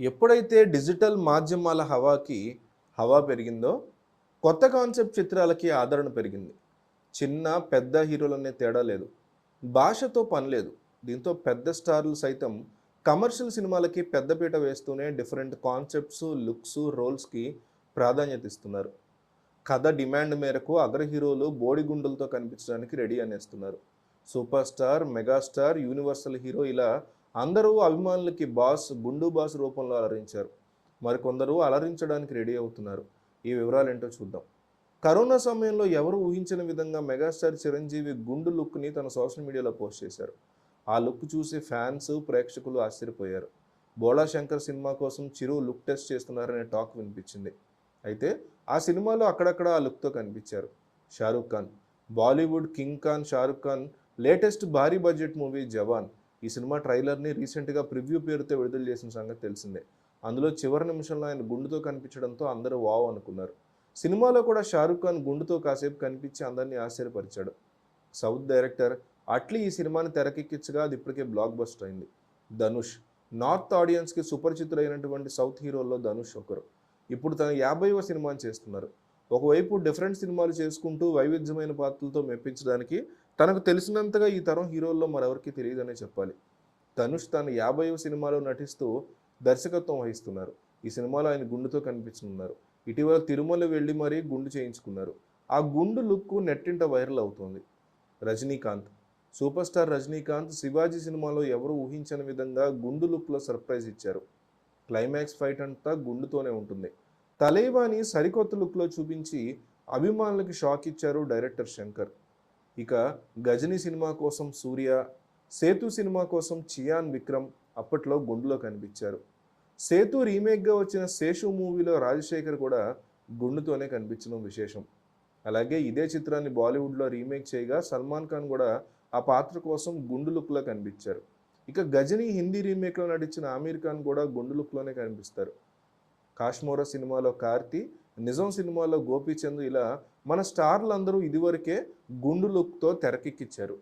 ఎప్పుడైతే డిజిటల్ మాధ్యమాల హవాకి హవా పెరిగిందో కొత్త కాన్సెప్ట్ చిత్రాలకి ఆదరణ పెరిగింది. చిన్న పెద్ద హీరోలనే తేడా లేదు. భాషతో పని లేదు. దీంతో పెద్ద స్టార్లు సైతం కమర్షియల్ సినిమాలకి పెద్దపీట వేస్తూనే డిఫరెంట్ కాన్సెప్ట్స్ లుక్స్ రోల్స్కి ప్రాధాన్యత ఇస్తున్నారు. కథ డిమాండ్ మేరకు అగ్ర హీరోలు బోడిగుండులతో కనిపించడానికి ready అనేస్తున్నారు. Super star megastar universal hero ఇలా అందరూ అభిమానులకి బాస్ గుండు బాస్ రూపంలో అలరించారు. మరికొందరు అలరించడానికి రెడీ అవుతున్నారు. ఈ వివరాలు ఏంటో చూద్దాం. కరోనా సమయంలో ఎవరు ఊహించిన విధంగా మెగాస్టార్ చిరంజీవి గుండు లుక్ని తన సోషల్ మీడియాలో పోస్ట్ చేశారు. ఆ లుక్ చూసి ఫ్యాన్స్ ప్రేక్షకులు ఆశ్చర్యపోయారు. బోళా శంకర్ సినిమా కోసం చిరు లుక్ టెస్ట్ చేస్తున్నారనే టాక్ వినిపించింది. అయితే ఆ సినిమాలో అక్కడక్కడ ఆ లుక్తో కనిపించారు. Shahrukh Khan Bollywood king Khan Shahrukh Khan latest భారీ బడ్జెట్ మూవీ జవాన్. ఈ సినిమా ట్రైలర్ని రీసెంట్గా ప్రివ్యూ పేరుతో విడుదల చేసిన సంగతి తెలిసిందే. అందులో చివరి నిమిషంలో ఆయన గుండుతో కనిపించడంతో అందరూ వావ్ అనుకున్నారు. సినిమాలో కూడా షారూక్ ఖాన్ గుండుతో కాసేపు కనిపించి అందరినీ ఆశ్చర్యపరిచాడు. సౌత్ డైరెక్టర్ అట్లీ ఈ సినిమాని తెరకెక్కించగా అది ఇప్పటికే బ్లాక్ బస్టర్ అయింది. ధనుష్ నార్త్ ఆడియన్స్కి సుపరిచితులైనటువంటి సౌత్ హీరోల్లో ధనుష్ ఒకరు. ఇప్పుడు తన యాభైవ సినిమాని చేస్తున్నారు. ఒకవైపు డిఫరెంట్ సినిమాలు చేసుకుంటూ వైవిధ్యమైన పాత్రలతో మెప్పించడానికి తనకు తెలిసినంతగా ఈ తరం హీరోల్లో మరెవరికి తెలియదనే చెప్పాలి. ధనుష్ తన యాభైవ సినిమాలో నటిస్తూ దర్శకత్వం వహిస్తున్నారు. ఈ సినిమాలో ఆయన గుండుతో కనిపించనున్నారు. ఇటీవల తిరుమల వెళ్ళి మరీ గుండు చేయించుకున్నారు. ఆ గుండు లుక్ నెట్టింట వైరల్ అవుతోంది. రజనీకాంత్. సూపర్ స్టార్ రజనీకాంత్ శివాజీ సినిమాలో ఎవరు ఊహించని విధంగా గుండు లుక్లో సర్ప్రైజ్ ఇచ్చారు. క్లైమాక్స్ ఫైట్ అంతా గుండుతోనే ఉంటుంది. తలైవాని సరికొత్త లుక్లో చూపించి అభిమానులకి షాక్ ఇచ్చారు డైరెక్టర్ శంకర్. ఇక గజనీ సినిమా కోసం సూర్య సేతు సినిమా కోసం చియాన్ విక్రమ్ అప్పట్లో గుండులో కనిపించారు. సేతు రీమేక్గా వచ్చిన శేషు మూవీలో రాజశేఖర్ కూడా గుండుతోనే కనిపించడం విశేషం. అలాగే ఇదే చిత్రాన్ని బాలీవుడ్లో రీమేక్ చేయగా సల్మాన్ ఖాన్ కూడా ఆ పాత్ర కోసం గుండు లుక్లో కనిపించారు. ఇక గజని హిందీ రీమేక్లో నటించిన ఆమీర్ ఖాన్ కూడా గుండు లుక్లోనే కనిపిస్తారు. కాశ్మోర సినిమాలో కార్తీ నిజం సినిమాలో గోపీచంద్ ఇలా మన స్టార్లందరూ ఇదివరకే గుండు లుక్తో తెరకెక్కించారు